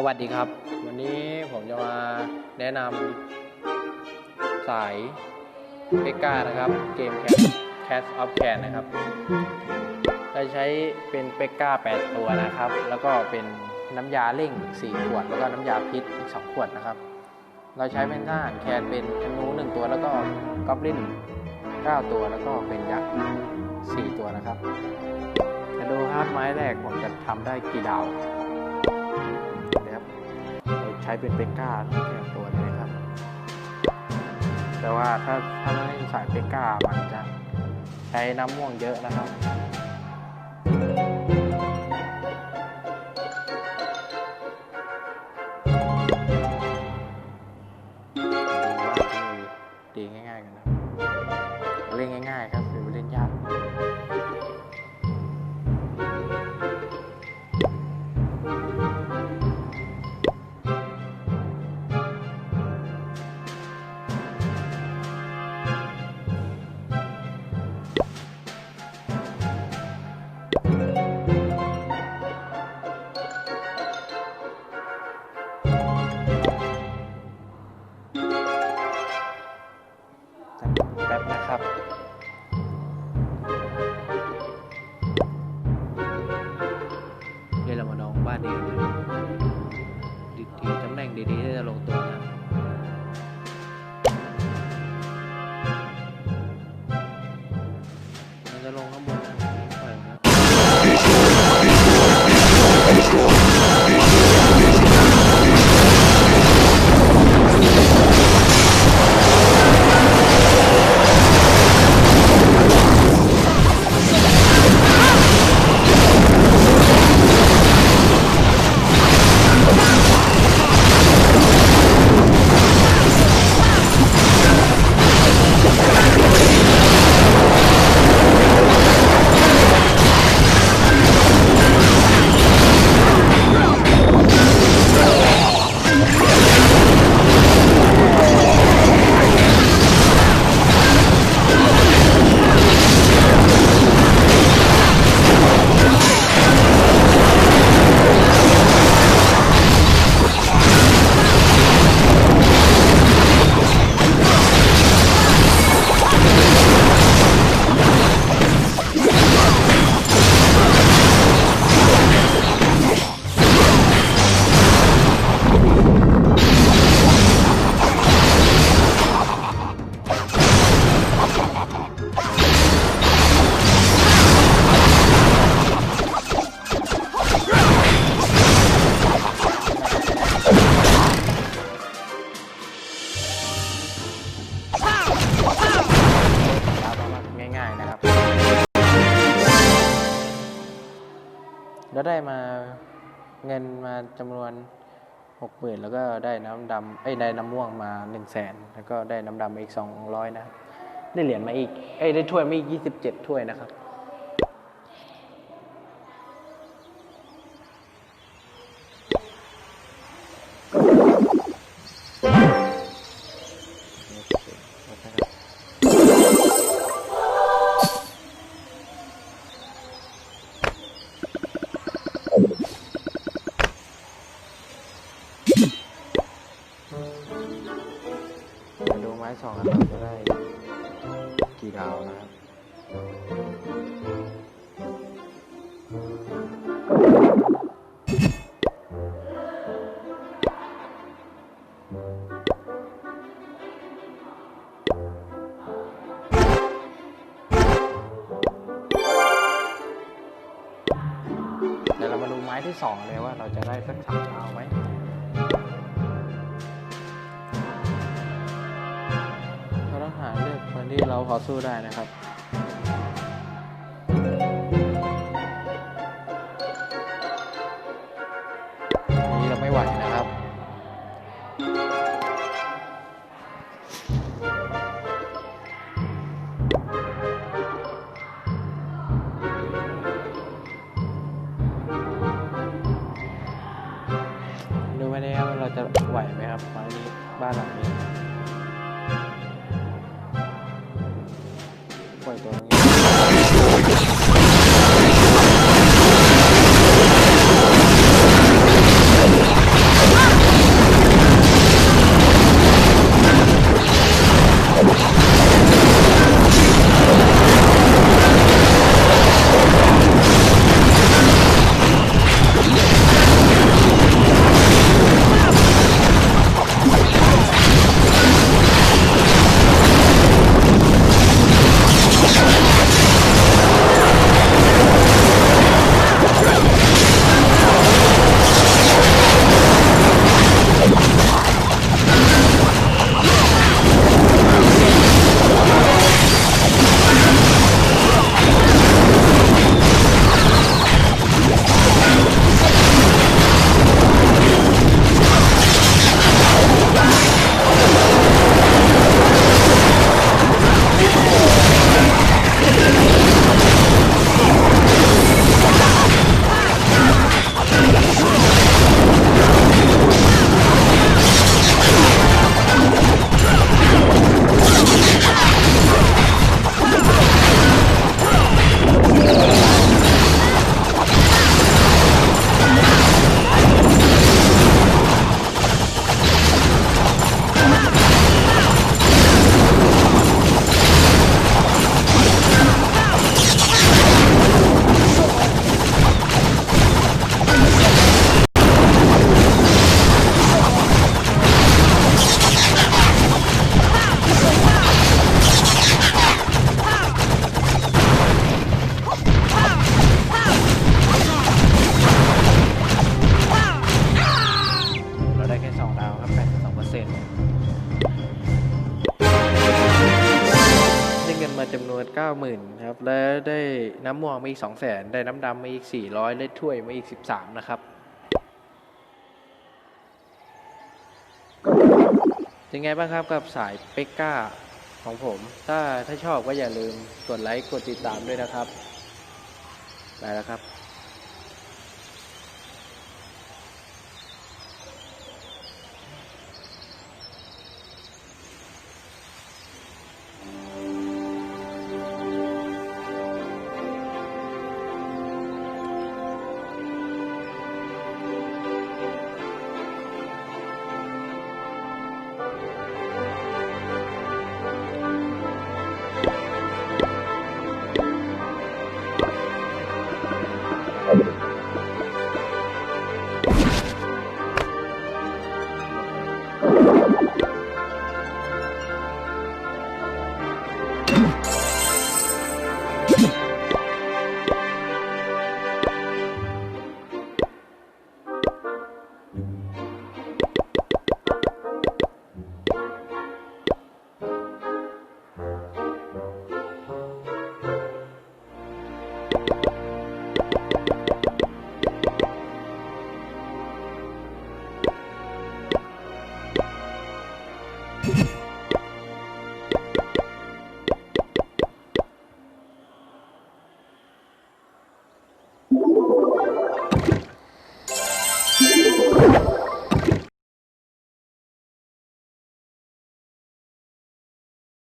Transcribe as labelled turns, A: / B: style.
A: สวัสดีครับ วันนี้ผมจะมาแนะนำสายเปกานะครับ เกม Cat of Can นะครับเราใช้เป็นเปกา8 ตัวนะครับ แล้วก็เป็นน้ำยาเร่ง 4 ขวด แล้วก็น้ำยาพิษอีก 2 ขวดนะครับ เราใช้เป็นทหารแคนเป็นธนู1ตัวแล้วก็กอบลิน9 ตัวแล้วก็เป็นยักษ์4ตัวนะครับมาดูครับไม้แรกผมจะทำได้กี่ดาว ช้เป็นเปกก้าแค่ตัวนี้นะครับ แต่ว่าถ้าถ้าเล่นสายเปกก้ามันจะใช้น้ำม่วงเยอะนะครับ แล้วได้มาเงินมาจำนวนหกหมื่นแล้วก็ได้น้ำดำเอ้ได้น้ำม่วงมาหนึ่งแสนแล้วก็ได้น้ำดำมาอีกสองร้อยนะครับได้เหรียญมาอีกเอ้ได้ถ้วยมาอีกยี่สิบเจ็ดถ้วยนะครับ ไม้สองอันเราจะได้กี่ดาวนะครับเดี๋ยวเรามาดูไม้ที่สองเลยว่าเราจะได้สักสามดาวไหม ที่เราพอสู้ได้นะครับาหมื่นครับ แล้วได้น้ำม่วงมาอีกสองแสนได้น้ำดำมาอีกสี่ร้อยเล็ด้ถ้วยมาอีกสิบสามนะครับเป็นไงบ้างครับกับสายเปกก้าของผม ถ้าถ้าชอบก็อย่าลืมกดไลค์กดติดตามด้วยนะครับไปแล้วครับ Thank you.